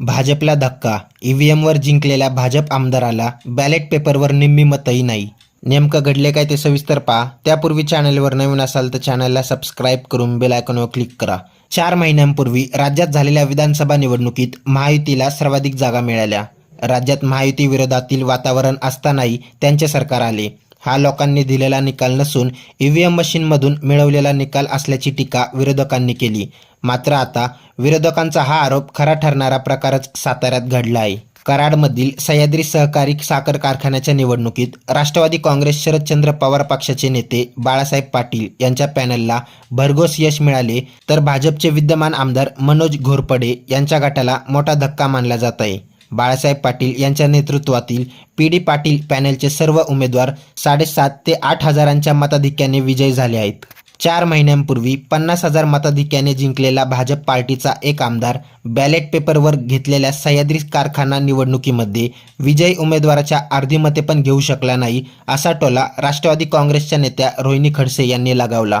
भाजपला धक्का. ईव्हीएमवर जिंकलेल्या भाजप आमदाराला बॅलेट पेपरवर निम्मी मतही नाही. नेमकं घडले काय ते सविस्तर पहा. त्यापूर्वी चॅनलवर नवीन असाल तर चॅनलला सबस्क्राईब करून बेल आयकॉनवर क्लिक करा. चार महिन्यांपूर्वी राज्यात झालेल्या विधानसभा निवडणुकीत महायुतीला सर्वाधिक जागा मिळाल्या. राज्यात महायुती विरोधातील वातावरण असतानाही त्यांचे सरकार आले. हा लोकांनी दिलेला निकाल नसून ईव्हीएम मशीनमधून मिळवलेला निकाल असल्याची टीका विरोधकांनी केली. मात्र आता विरोधकांचा हा आरोप खरा ठरणारा प्रकारच साताऱ्यात घडला आहे. कराडमधील सह्याद्री सहकारी साखर कारखान्याच्या निवडणुकीत राष्ट्रवादी काँग्रेस शरदचंद्र पवार पक्षाचे नेते बाळासाहेब पाटील यांच्या पॅनलला भरघोस यश मिळाले तर भाजपचे विद्यमान आमदार मनोज घोरपडे यांच्या गटाला मोठा धक्का मानला जात आहे. बाळासाहेब पाटील यांच्या नेतृत्वातील पी डी पाटील पॅनेलचे सर्व उमेदवार साडेसात ते आठ हजारांच्या मताधिक्याने विजयी झाले आहेत. चार महिन्यांपूर्वी पन्नास हजार मताधिक्याने जिंकलेला भाजप पार्टीचा एक आमदार बॅलेट पेपरवर घेतलेल्या सह्याद्री कारखाना निवडणुकीमध्ये विजयी उमेदवाराच्या अर्धी मते पण घेऊ शकला नाही असा टोला राष्ट्रवादी काँग्रेसच्या नेत्या रोहिणी खडसे यांनी लगावला.